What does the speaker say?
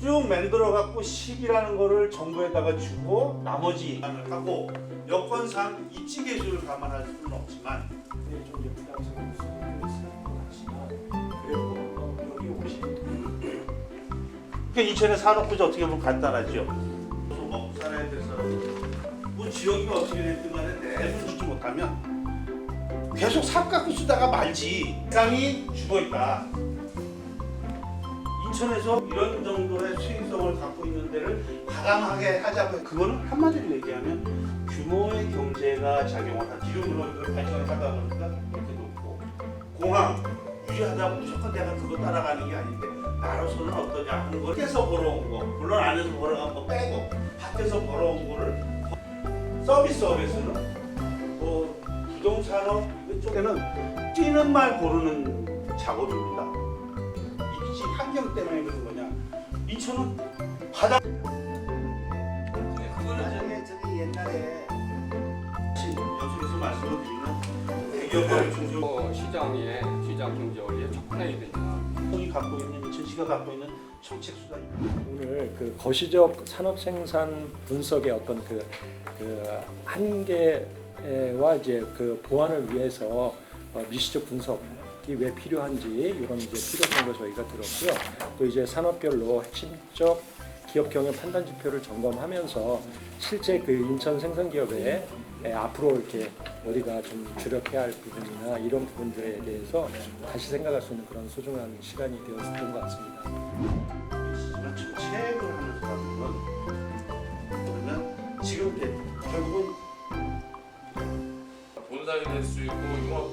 쭉 만들어 갖고 10이라는 거를 정부에다가 주고 나머지 을 하고 여건상 입지 계수를 감안할 수는 없지만 네, 좀 생각했어요. 쓰는 것 같지만 그래도 어, 여기 오신 그 인천의 산업구조 어떻게 보면 간단하죠. 먹고 살아야 돼서 뭐 지역이 어떻게 됐든 간에 내돈 주지 못하면 계속 삽 갖고 쓰다가 말지. 땅이 죽어 있다. 인천에서 이런 정도의 수익성을 갖고 있는 데를 과감하게 하자고 그거는 한마디로 얘기하면 규모의 경제가 작용을 하지 기름으로 발전을 하다 보니까 이렇게 높고 공항 유지하다 무조건 내가 그거 따라가는 게 아닌데 나로서는 어떠냐 하는 걸 밖에서 벌어온 거 물론 안에서 벌어간 거 빼고 밖에서 벌어온 거를 서비스업에서는 뭐 부동산업 이쪽에는 뛰는 말 고르는 작업입니다 입지 환경 때문에 그런 거냐 인천은 바다 그거는 저기 저기 옛날에 여기서 말씀을 드리면 대기업을 중심 어, 시장에 시장 경제 원리에 접근해야 되냐. 이 갖고 있는 인천시가 갖고 있는 정책 수단입니다. 오늘 그 거시적 산업 생산 분석의 어떤 그, 그 한계와 이제 그 보완을 위해서 어, 미시적 분석이 왜 필요한지 이런 이제 필요성을 저희가 들었고요. 또 이제 산업별로 핵심적 기업 경영 판단 지표를 점검하면서 실제 그 인천 생산 기업에 에, 앞으로 이렇게 우리가 좀 주력해야 할 부분이나 이런 부분들에 대해서 다시 생각할 수 있는 그런 소중한 시간이 되었던 것 같습니다. 하지만 정책을 하는 사람은 그러면 지금 이제 결국은 본사이 될수 있고 있어서